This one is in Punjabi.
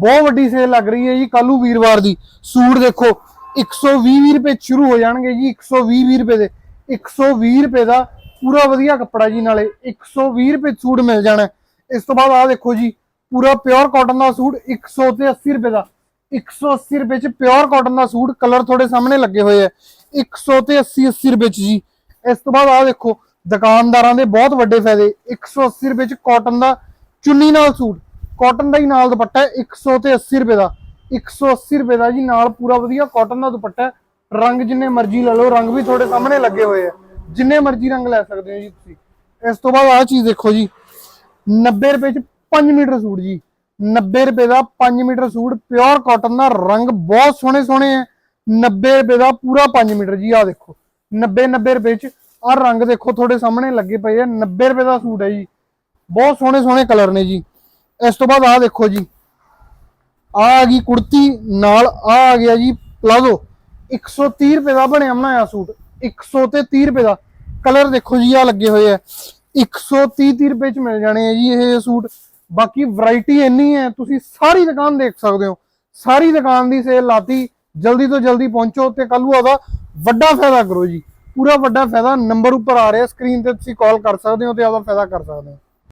ਬਹੁਤ ਵੱਡੀ ਸੇਲ ਲੱਗ ਰਹੀ ਹੈ ਜੀ ਕੱਲੂ ਵੀਰਵਾਰ ਦੀ। ਸੂਟ ਦੇਖੋ 120 ਰੁਪਏ ਸ਼ੁਰੂ ਹੋ ਜਾਣਗੇ ਜੀ 120 ਰੁਪਏ ਦੇ। 120 ਰੁਪਏ ਦਾ ਪੂਰਾ ਵਧੀਆ ਕੱਪੜਾ ਜੀ ਨਾਲੇ 120 ਰੁਪਏ ਸੂਟ ਮਿਲ ਜਾਣਾ। ਇਸ ਤੋਂ ਬਾਅਦ ਆਹ ਦੇਖੋ ਜੀ, ਪੂਰਾ ਪਿਓਰ ਕਾਟਨ ਦਾ ਸੂਟ 100 ਤੇ 80 ਰੁਪਏ ਦਾ। 180 ਰੁਪਏ 'ਚ ਪਿਓਰ ਕਾਟਨ ਦਾ ਸੂਟ ਕਲਰ ਤੁਹਾਡੇ ਸਾਹਮਣੇ ਲੱਗੇ ਹੋਏ ਆ। 100 ਤੇ 80 80 ਰੁਪਏ 'ਚ ਜੀ। ਇਸ ਤੋਂ ਬਾਅਦ ਆਹ ਦੇਖੋ, ਦੁਕਾਨਦਾਰਾਂ ਦੇ ਬਹੁਤ ਵੱਡੇ ਫਾਇਦੇ। 180 ਰੁਪਏ 'ਚ ਕਾਟਨ ਦਾ ਚੁੰਨੀ ਨਾਲ ਸੂਟ। ਕਾਟਨ ਦਾ ਹੀ ਨਾਲ ਦੁਪੱਟਾ ਹੈ 100 ਤੇ 80 ਰੁਪਏ ਦਾ। 180 ਰੁਪਏ ਦਾ ਜੀ ਨਾਲ ਪੂਰਾ ਵਧੀਆ ਕਾਟਨ ਦਾ ਦੁਪੱਟਾ ਹੈ। ਰੰਗ ਜਿੰਨੇ ਮਰਜ਼ੀ ਲੈ ਲਓ, ਰੰਗ ਵੀ ਤੁਹਾਡੇ ਸਾਹਮਣੇ ਲੱਗੇ ਹੋਏ ਆ। ਜਿੰਨੇ ਮਰਜ਼ੀ ਰੰਗ ਲੈ ਸਕਦੇ ਹੋ ਜੀ ਤੁਸੀਂ। ਇਸ ਤੋਂ ਬਾਅਦ ਆਹ ਚੀਜ਼ ਦੇਖੋ ਜੀ। 90 ਰੁਪਏ ਚ 5 ਮੀਟਰ ਸੂਟ ਜੀ। 90 ਰੁਪਏ ਦਾ 5 ਮੀਟਰ ਸੂਟ ਪਿਓਰ ਕਾਟਨ ਦਾ ਰੰਗ ਬਹੁਤ ਸੋਹਣੇ ਸੋਹਣੇ ਹੈ 90 ਰੁਪਏ ਦਾ ਪੂਰਾ 5 ਮੀਟਰ ਜੀ, ਆਹ ਦੇਖੋ। 90 90 ਰੁਪਏ ਚ ਆਹ ਰੰਗ ਦੇਖੋ, ਤੁਹਾਡੇ ਸਾਹਮਣੇ ਲੱਗੇ ਪਏ ਆ। 90 ਰੁਪਏ ਦਾ ਸੂਟ ਹੈ ਜੀ। ਬਹੁਤ ਸੋਹਣੇ ਸੋਹਣੇ ਕਲਰ ਨੇ ਜੀ। ਇਸ ਤੋਂ ਬਾਅਦ ਆਹ ਦੇਖੋ ਜੀ। ਆ ਆ ਗਈ ਕੁੜਤੀ, ਨਾਲ ਆ ਆ ਗਿਆ ਜੀ ਪਲਾਜ਼ੋ। 130 ਰੁਪਏ ਦਾ ਬਣਿਆ ਬਣਾਇਆ ਸੂਟ। 100 ਤੇ 30 ਰੁਪਏ ਦਾ। ਕਲਰ ਦੇਖੋ ਜੀ ਆ ਲੱਗੇ ਹੋਏ ਆ। 130 30 ਰੁਪਏ ਚ ਮਿਲ ਜਾਣੇ ਆ ਜੀ ਇਹ ਸੂਟ। ਬਾਕੀ ਵੈਰਾਈਟੀ ਇੰਨੀ ਹੈ, ਤੁਸੀਂ ਸਾਰੀ ਦੁਕਾਨ ਦੇਖ ਸਕਦੇ ਹੋ। ਸਾਰੀ ਦੁਕਾਨ ਦੀ ਸੇਲ ਲਾਤੀ। ਜਲਦੀ ਤੋਂ ਜਲਦੀ ਪਹੁੰਚੋ ਤੇ ਕੱਲੂ ਨੂੰ ਆਦਾ ਵੱਡਾ ਫਾਇਦਾ ਕਰੋ ਜੀ। ਪੂਰਾ ਵੱਡਾ ਫਾਇਦਾ ਨੰਬਰ ਉੱਪਰ ਆ ਰਿਹਾ। ਸਕਰੀਨ ਤੇ ਤੁਸੀਂ ਕਾਲ ਕਰ ਸਕਦੇ ਹੋ ਤੇ ਆਪਦਾ ਫਾਇਦਾ ਕਰ ਸਕਦੇ ਹੋ।